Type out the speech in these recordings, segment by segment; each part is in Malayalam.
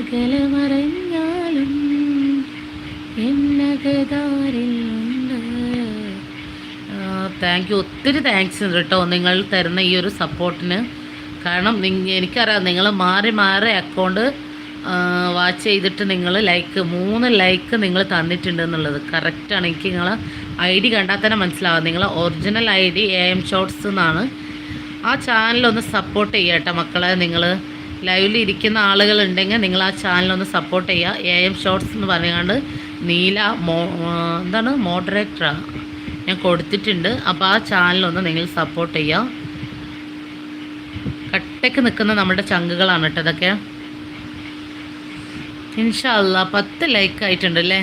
അകലമറഞ്ഞാലും താങ്ക് യു ഒത്തിരി താങ്ക്സ് കേട്ടോ നിങ്ങൾ തരുന്ന ഈ ഒരു സപ്പോർട്ടിന്. കാരണം എനിക്കറിയാം നിങ്ങൾ മാറി മാറി അക്കൗണ്ട് വാച്ച് ചെയ്തിട്ട് നിങ്ങൾ ലൈക്ക് മൂന്ന് ലൈക്ക് നിങ്ങൾ തന്നിട്ടുണ്ട് എന്നുള്ളത്. കറക്റ്റാണ് എനിക്ക് നിങ്ങൾ ഐ ഡി കണ്ടാൽ തന്നെ മനസ്സിലാവും. നിങ്ങൾ original I D A M shorts എന്നാണ്. ആ ചാനലൊന്ന് സപ്പോർട്ട് ചെയ്യട്ടെ മക്കളെ. നിങ്ങൾ ലൈവിൽ ഇരിക്കുന്ന ആളുകളുണ്ടെങ്കിൽ നിങ്ങൾ ആ ചാനലൊന്ന് സപ്പോർട്ട് ചെയ്യുക. എ എം ഷോർട്സ് എന്ന് പറഞ്ഞുകൊണ്ട് നീല മോ എന്താണ്? മോഡറേറ്ററാണ് ഞാൻ കൊടുത്തിട്ടുണ്ട്. അപ്പോൾ ആ ചാനലൊന്ന് നിങ്ങൾ സപ്പോർട്ട് ചെയ്യുക. കട്ടയ്ക്ക് നിൽക്കുന്ന നമ്മുടെ ചങ്കുകളാണ് കേട്ടോ ഇതൊക്കെ. ഇൻഷല്ല പത്ത് ലൈക്ക് ആയിട്ടുണ്ട് അല്ലേ?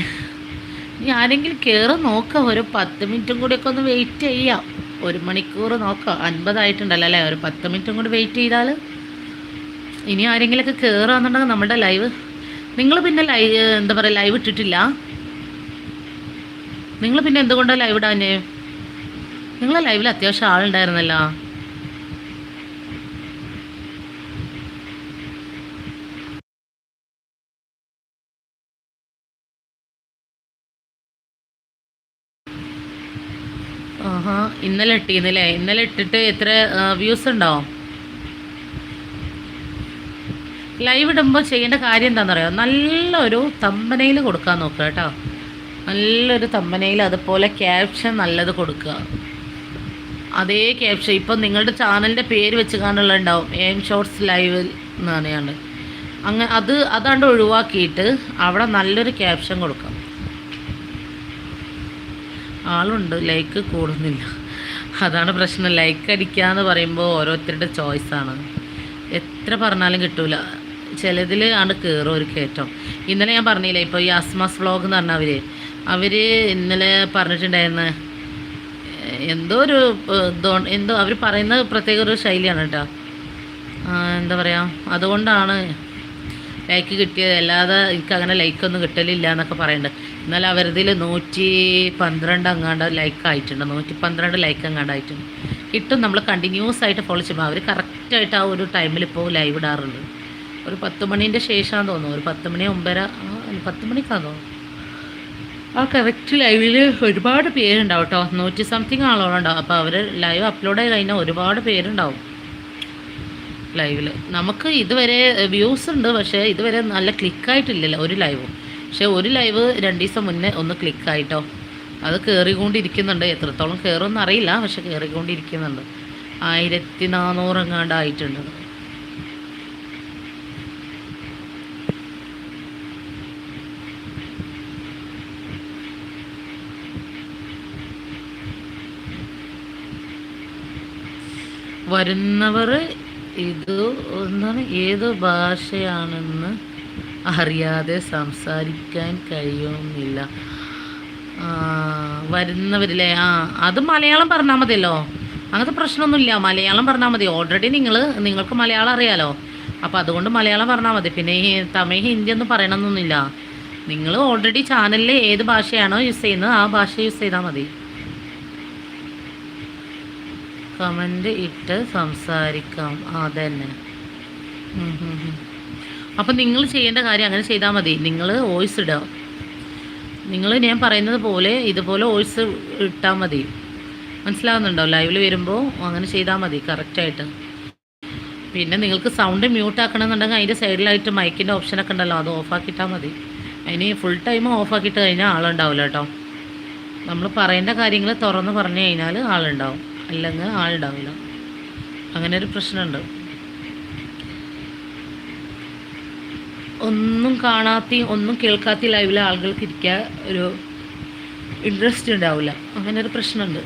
ഇനി ആരെങ്കിലും കയറി നോക്കാം. ഒരു പത്ത് മിനിറ്റും കൂടിയൊക്കെ ഒന്ന് വെയിറ്റ് ചെയ്യാം. ഒരു മണിക്കൂർ നോക്കാം. അൻപതായിട്ടുണ്ടല്ലോ അല്ലേ? ഒരു പത്ത് മിനിറ്റും കൂടി വെയിറ്റ് ചെയ്താൽ ഇനി ആരെങ്കിലുമൊക്കെ കയറുകയെന്നുണ്ടെങ്കിൽ നമ്മുടെ ലൈവ് നിങ്ങൾ പിന്നെ ലൈവ് എന്താ പറയുക ലൈവ് ഇട്ടിട്ടില്ല? നിങ്ങൾ പിന്നെ എന്തുകൊണ്ടാണ് ലൈവ് ഇടാഞ്ഞേ? നിങ്ങളെ ലൈവിൽ അത്യാവശ്യം ആളുണ്ടായിരുന്നല്ലോ. ഇന്നലെ ഇട്ടിന്നല്ലേ ഇന്നലെ ഇട്ടിട്ട് എത്ര വ്യൂസ് ഉണ്ടാവും ലൈവ് ഇടുമ്പോൾ ചെയ്യേണ്ട കാര്യം എന്താണെന്ന് എന്താണെന്നറിയോ? നല്ലൊരു തമ്പനയിൽ കൊടുക്കാൻ നോക്കുക കേട്ടോ. നല്ലൊരു തമ്പനയിൽ അതുപോലെ ക്യാപ്ഷൻ നല്ലത് കൊടുക്കുക. അതേ ക്യാപ്ഷൻ ഇപ്പം നിങ്ങളുടെ ചാനലിന്റെ പേര് വെച്ച് കാണുള്ള ഉണ്ടാവും എം ഷോർട്സ് ലൈവ് എന്ന് പറഞ്ഞാണ്ട്. അങ്ങനെ അത് അതാണ്ട് ഒഴിവാക്കിയിട്ട് അവിടെ നല്ലൊരു ക്യാപ്ഷൻ കൊടുക്കാം. ആളുണ്ട് ലൈക്ക് കൂടുന്നില്ല. അതാണ് പ്രശ്നം. ലൈക്ക് അടിക്കുക എന്ന് പറയുമ്പോൾ ഓരോരുത്തരുടെ ചോയ്സാണ് എത്ര പറഞ്ഞാലും കിട്ടൂല. ചിലതിൽ ആണ് കയറും ഒരു കയറ്റം. ഇന്നലെ ഞാൻ പറഞ്ഞില്ലേ ഇപ്പോൾ ഈ അസ്മാസ് വ്ളോഗ് എന്ന് പറഞ്ഞവർ അവർ ഇന്നലെ പറഞ്ഞിട്ടുണ്ടായിരുന്നു എന്തോ ഒരു ഇതോ എന്തോ അവർ പറയുന്ന പ്രത്യേക ഒരു ശൈലിയാണ് കേട്ടോ. എന്താ പറയുക അതുകൊണ്ടാണ് ലൈക്ക് കിട്ടിയത്. അല്ലാതെ എനിക്ക് അങ്ങനെ ലൈക്കൊന്നും കിട്ടലില്ല എന്നൊക്കെ പറയുന്നുണ്ട് എന്നാൽ അവരതിൽ നൂറ്റി പന്ത്രണ്ട് അങ്ങാണ്ട് ലൈക്ക് ആയിട്ടുണ്ട്. നൂറ്റി പന്ത്രണ്ട് ലൈക്ക് അങ്ങാണ്ട് ആയിട്ടുണ്ട്. കിട്ടും. നമ്മൾ കണ്ടിന്യൂസ് ആയിട്ട് ഫോളോ ചെയ്യുമ്പോൾ അവർ കറക്റ്റായിട്ട് ആ ഒരു ടൈമിൽ ഇപ്പോൾ ലൈവ് ഇടാറുണ്ട്. ഒരു പത്ത് മണീന്റെ ശേഷമാണെന്ന് തോന്നുന്നു. ഒരു പത്ത് മണി ഒമ്പര പത്ത് മണിക്കാന്ന് തോന്നുന്നു. ആ കറക്റ്റ് ലൈവിൽ ഒരുപാട് പേരുണ്ടാവും കേട്ടോ നൂറ്റി സംതിങ് ആളോളുണ്ടാവും അപ്പോൾ അവർ ലൈവ് അപ്ലോഡ് ആയി കഴിഞ്ഞാൽ ഒരുപാട് പേരുണ്ടാവും ലൈവിൽ നമുക്ക് ഇതുവരെ വ്യൂസ് ഉണ്ട്. പക്ഷേ ഇതുവരെ നല്ല ക്ലിക്കായിട്ടില്ലല്ലോ ഒരു ലൈവും പക്ഷേ ഒരു ലൈവ് രണ്ട് ദിവസം മുന്നേ ഒന്ന് ക്ലിക്കായിട്ടോ അത് കയറിക്കൊണ്ടിരിക്കുന്നുണ്ട് എത്രത്തോളം കയറുമെന്ന് അറിയില്ല. പക്ഷെ കയറിക്കൊണ്ടിരിക്കുന്നുണ്ട് ആയിരത്തി നാനൂറ് എങ്ങാണ്ട് ആയിട്ടുണ്ട്. വരുന്നവർ ഇത് എന്താണ് ഏത് ഭാഷയാണെന്ന് അറിയാതെ സംസാരിക്കാൻ കഴിയുന്നില്ല. വരുന്നവരില്ലേ ആ അത് മലയാളം പറഞ്ഞാൽ മതിയല്ലോ. അങ്ങനത്തെ പ്രശ്നമൊന്നുമില്ല. മലയാളം പറഞ്ഞാൽ മതി. ഓൾറെഡി നിങ്ങൾ നിങ്ങൾക്ക് മലയാളം അറിയാലോ. അപ്പോൾ അതുകൊണ്ട് മലയാളം പറഞ്ഞാൽ മതി. പിന്നെ ഈ തമിഴ് ഹിന്ദി ഒന്നും പറയണമെന്നൊന്നുമില്ല നിങ്ങൾ ഓൾറെഡി ചാനലിൽ ഏത് ഭാഷയാണോ യൂസ് ചെയ്യുന്നത് ആ ഭാഷ യൂസ് ചെയ്താൽ മതി. കമന്റ് ഇട്ട് സംസാരിക്കാം. അതന്നെ. അപ്പം നിങ്ങൾ ചെയ്യേണ്ട കാര്യം അങ്ങനെ ചെയ്താൽ മതി. നിങ്ങൾ വോയിസ് ഇടുക നിങ്ങൾ ഞാൻ പറയുന്നത് പോലെ ഇതുപോലെ വോയിസ് ഇട്ടാൽ മതി. മനസ്സിലാവുന്നുണ്ടോ? ലൈവിൽ വരുമ്പോൾ അങ്ങനെ ചെയ്താൽ മതി. കറക്റ്റായിട്ട് പിന്നെ നിങ്ങൾക്ക് സൗണ്ട് മ്യൂട്ട് ആക്കണമെന്നുണ്ടെങ്കിൽ അതിന്റെ സൈഡിലായിട്ട് മൈക്കിന്റെ ഓപ്ഷനൊക്കെ ഉണ്ടല്ലോ. അത് ഓഫാക്കിയിട്ടാൽ മതി. അതിന് ഫുൾ ടൈം ഓഫാക്കിയിട്ട് കഴിഞ്ഞാൽ ആളുണ്ടാവില്ല കേട്ടോ. നമ്മൾ പറയേണ്ട കാര്യങ്ങൾ തുറന്ന് പറഞ്ഞു കഴിഞ്ഞാൽ ആളുണ്ടാവും. അല്ലെങ്കിൽ ആളുണ്ടാവില്ല അങ്ങനെ ഒരു പ്രശ്നമുണ്ട്. ഒന്നും കാണാത്തി ഒന്നും കേൾക്കാത്ത ലൈവിലെ ആളുകൾക്ക് ഇരിക്കാൻ ഒരു ഇൻട്രസ്റ്റ് ഉണ്ടാവില്ല. അങ്ങനെ ഒരു പ്രശ്നമുണ്ട്.